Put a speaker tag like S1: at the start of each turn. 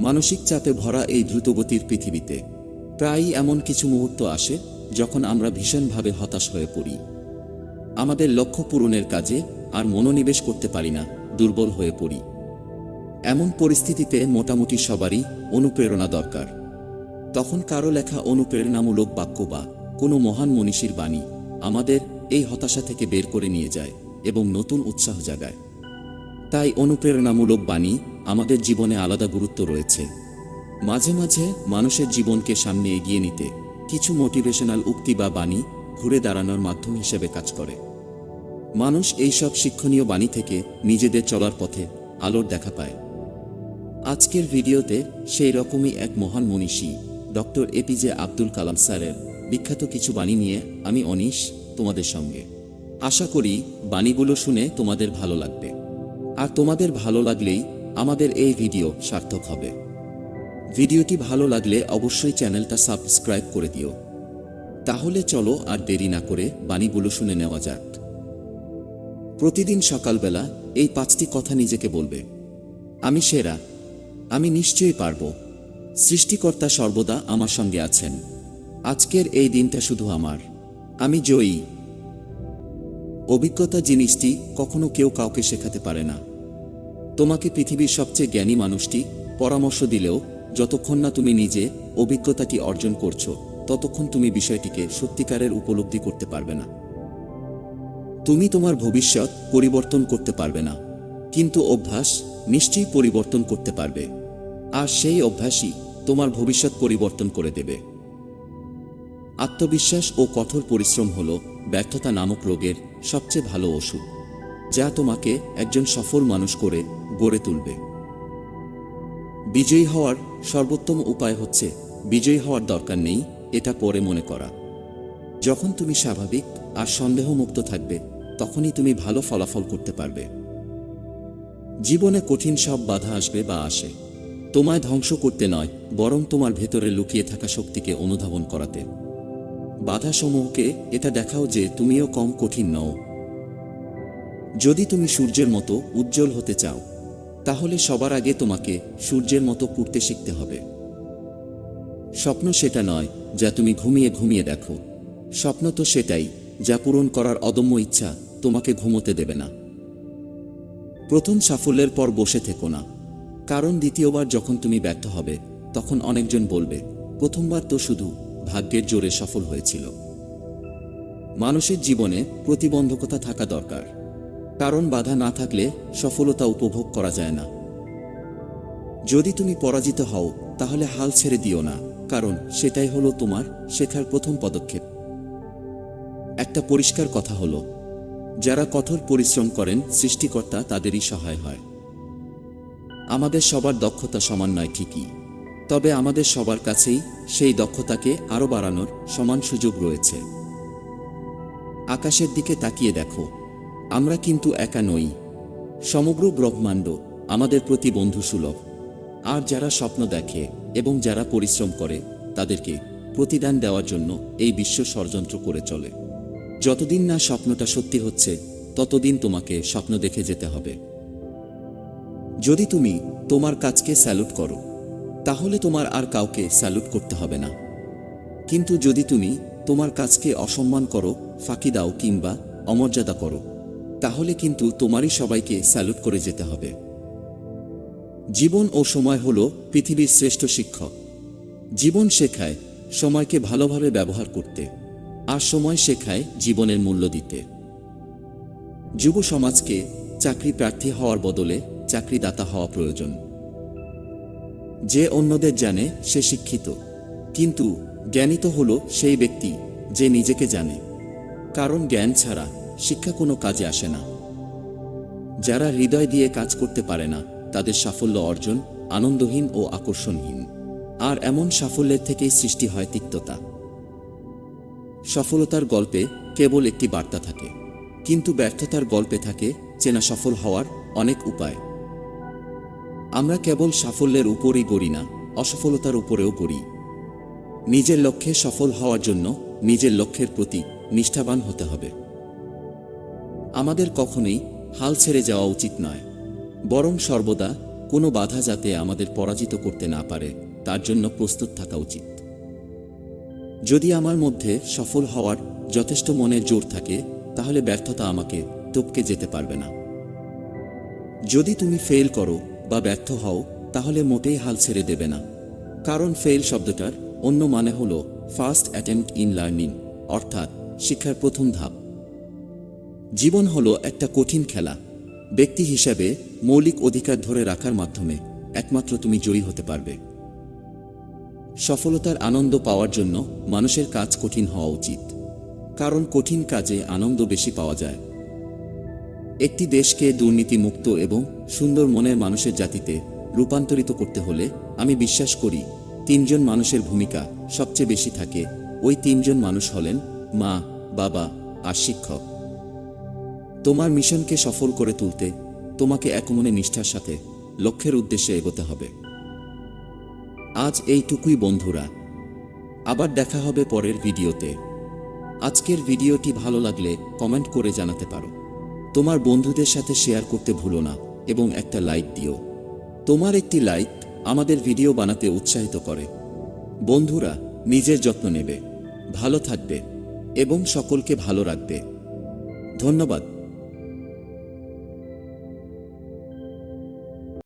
S1: মানসিক চাপে ভরা এই দ্রুতগতির পৃথিবীতে, প্রায়ই এমন কিছু মুহূর্ত আসে যখন আমরা ভীষণভাবে হতাশ হয়ে পড়ি। আমাদের লক্ষ্য পূরণের কাজে আর মনোনিবেশ করতে পারি না, দুর্বল হয়ে পড়ি। এমন পরিস্থিতিতে মোটামুটি সবারই অনুপ্রেরণা দরকার। তখন কারও লেখা অনুপ্রেরণামূলক বাক্য বা কোনো মহান মনীষীর বাণী আমাদের এই হতাশা থেকে বের করে নিয়ে যায় এবং নতুন উৎসাহ জাগায়। তাই অনুপ্রেরণামূলক বাণী আমাদের জীবনে আলাদা গুরুত্ব রয়েছে। মাঝে মাঝে মানুষের জীবনকে সামনে এগিয়ে নিতে কিছু মোটিভেশনাল উক্তি বা বাণী ঘুরে দাঁড়ানোর মাধ্যম হিসেবে কাজ করে। মানুষ এইসব শিক্ষণীয় বাণী থেকে নিজেদের চলার পথে আলোর দেখা পায়। আজকের ভিডিওতে সেই রকমই এক মহান মনীষী, ডক্টর এপিজে আব্দুল কালাম স্যারের বিখ্যাত কিছু বাণী নিয়ে আমি অনিশ তোমাদের সঙ্গে। আশা করি বাণীগুলো শুনে তোমাদের ভালো লাগবে। আর তোমাদের ভালো লাগলেই আমাদের এই ভিডিও সার্থক হবে। ভিডিওটি ভালো লাগলে অবশ্যই চ্যানেলটা সাবস্ক্রাইব করে দিও। তাহলে চলো আর দেরি না করে বাণীগুলো শুনে নেওয়া যাক। প্রতিদিন সকালবেলা এই পাঁচটি কথা নিজেকে বলবে। আমি সেরা। আমি নিশ্চয়ই পারব। সৃষ্টিকর্তা সর্বদা আমার সঙ্গে আছেন। আজকের এই দিনটা শুধু আমার। আমি জয়ী। অভিজ্ঞতা জিনিসটি কখনো কেউ কাউকে শেখাতে পারে না। তোমাকে পৃথিবীর সবচেয়ে জ্ঞানী মানুষটি পরামর্শ দিলেও যতক্ষণ না তুমি নিজে অভিজ্ঞতাটি অর্জন করছ, ততক্ষণ তুমি বিষয়টিকে সত্যিকারের উপলব্ধি করতে পারবে না। তুমি তোমার ভবিষ্যৎ পরিবর্তন করতে পারবে না, কিন্তু অভ্যাস নিশ্চয়ই পরিবর্তন করতে পারবে, আর সেই অভ্যাসই তোমার ভবিষ্যৎ পরিবর্তন করে দেবে। আত্মবিশ্বাস ও কঠোর পরিশ্রম হল ব্যর্থতা নামক রোগের সবচেয়ে ভালো ওষুধ, যা তোমাকে একজন সফল মানুষ করে গড়ে তুলবে। বিজয়ী হওয়ার সর্বোত্তম উপায় হচ্ছে, বিজয়ী হওয়ার দরকার নেই, এটা পরে মনে করা। যখন তুমি স্বাভাবিক আর সন্দেহমুক্ত থাকবে, তখনই তুমি ভালো ফলাফল করতে পারবে। জীবনে কঠিন সব বাধা আসবে বা আসে। তোমায় ধ্বংস করতে নয়, বরং তোমার ভেতরে লুকিয়ে থাকা শক্তিকে অনুধাবন করাতে। বাধাসমূহকে এটা দেখাও যে তুমিও কম কঠিন নও। যদি তুমি সূর্যের মতো উজ্জ্বল হতে চাও তাহলে সবার আগে তোমাকে সূর্যের মতো পুড়তে শিখতে হবে। স্বপ্ন সেটা নয় যা তুমি ঘুমিয়ে ঘুমিয়ে দেখো। স্বপ্ন তো সেটাই যা পূরণ করার অদম্য ইচ্ছা তোমাকে ঘুমোতে দেবে না। প্রথম সাফল্যের পর বসে থেকো না। কারণ দ্বিতীয়বার যখন তুমি ব্যর্থ হবে, তখন অনেকজন বলবে, প্রথমবার তো শুধু ভাগ্যের জোরে সফল হয়েছিল। মানুষের জীবনে প্রতিবন্ধকতা থাকা দরকার। কারণ বাধা না থাকলে সফলতা উপভোগ করা যায় না। যদি তুমি পরাজিত হও, তাহলে হাল ছেড়ে দিও না, কারণ সেটাই হলো তোমার শেখার প্রথম পদক্ষেপ। একটা পরিষ্কার কথা হলো, যারা কঠোর পরিশ্রম করেন, সৃষ্টিকর্তা তাদেরই সহায় হয়। আমাদের সবার দক্ষতা সমান নয় ঠিকই, তবে আমাদের সবার কাছেই সেই দক্ষতাকে আরও বাড়ানোর সমান সুযোগ রয়েছে। আকাশের দিকে তাকিয়ে দেখো আমরা কিন্তু একা নই। সমগ্র ব্রহ্মাণ্ড আমাদের প্রতি বন্ধু সুলভ আর যারা স্বপ্ন দেখে এবং যারা পরিশ্রম করে, তাদেরকে প্রতিদান দেওয়ার জন্য এই বিশ্ব ষড়যন্ত্র করে চলে। যতদিন না স্বপ্নটা সত্যি হচ্ছে, ততদিন তোমাকে স্বপ্ন দেখে যেতে হবে। যদি তুমি তোমার কাজকে স্যালুট করো, তাহলে তোমার আর কাউকে স্যালুট করতে হবে না। কিন্তু যদি তুমি তোমার কাজকে অসম্মান করো, ফাঁকি দাও কিংবা অমর্যাদা করো তাহলে কিন্তু তোমারই সবাইকে স্যালুট করে যেতে হবে। জীবন ও সময় হল পৃথিবীর শ্রেষ্ঠ শিক্ষক। জীবন শেখায়, সময়কে ভালোভাবে ব্যবহার করতে, আর সময় শেখায় জীবনের মূল্য দিতে। যুব সমাজকে চাকরি প্রার্থী হওয়ার বদলে চাকরিদাতা হওয়া প্রয়োজন। যে অন্যদের জানে সে শিক্ষিত, কিন্তু জ্ঞানিত হল সেই ব্যক্তি যে নিজেকে জানে। কারণ জ্ঞান ছাড়া শিক্ষা কোনো কাজে আসে না। যারা হৃদয় দিয়ে কাজ করতে পারে না, তাদের সাফল্য অর্জন আনন্দহীন ও আকর্ষণহীন। আর এমন সাফল্যের থেকেই সৃষ্টি হয় তিক্ততা। সফলতার গল্পে কেবল একটি বার্তা থাকে, কিন্তু ব্যর্থতার গল্পে থাকে চেনা সফল হওয়ার অনেক উপায়। আমরা কেবল সাফল্যের উপরই গড়ি না, অসফলতার উপরেও গড়ি। নিজের লক্ষ্যে সফল হওয়ার জন্য নিজের লক্ষ্যের প্রতি নিষ্ঠাবান হতে হবে। আমাদের কখনোই হাল ছেড়ে যাওয়া উচিত নয়। বরং সর্বদা কোনো বাধা যাতে আমাদের পরাজিত করতে না পারে, তার জন্য প্রস্তুত থাকা উচিত। যদি আমার মধ্যে সফল হওয়ার যথেষ্ট মনে জোর থাকে, তাহলে ব্যর্থতা আমাকে টপকে যেতে পারবে না। যদি তুমি ফেল করো বা ব্যর্থ হও, তাহলে মোটেই হাল ছেড়ে দেবে না। কারণ ফেল শব্দটার অন্য মানে হল ফার্স্ট অ্যাটেম্পট ইন লার্নিং অর্থাৎ শিক্ষার প্রথম ধাপ। জীবন হলো একটা কঠিন খেলা। ব্যক্তি হিসাবে মৌলিক অধিকার ধরে রাখার মাধ্যমে একমাত্র তুমি জয়ী হতে পারবে। সফলতার আনন্দ পাওয়ার জন্য মানুষের কাজ কঠিন হওয়া উচিত। কারণ কঠিন কাজে আনন্দ বেশি পাওয়া যায়। একটি দেশকে দুর্নীতিমুক্ত এবং সুন্দর মনের মানুষের জাতিতে রূপান্তরিত করতে হলে আমি বিশ্বাস করি, তিনজন মানুষের ভূমিকা সবচেয়ে বেশি থাকে। ওই তিনজন মানুষ হলেন মা, বাবা আর শিক্ষক। তোমার মিশনকে সফল করে তুলতে তোমাকে একমনে নিষ্ঠার সাথে লক্ষ্যের উদ্দেশ্যে এগোতে হবে। আজ এইটুকুই বন্ধুরা। আবার দেখা হবে পরের ভিডিওতে। আজকের ভিডিওটি ভালো লাগলে কমেন্ট করে জানাতে পারো। তোমার বন্ধুদের সাথে শেয়ার করতে ভুলো না এবং একটা লাইক দিও। তোমার একটি লাইক আমাদের ভিডিও বানাতে উৎসাহিত করে। বন্ধুরা, নিজের যত্ন নেবে, ভালো থাকবে এবং সকলকে ভালো রাখবে। ধন্যবাদ।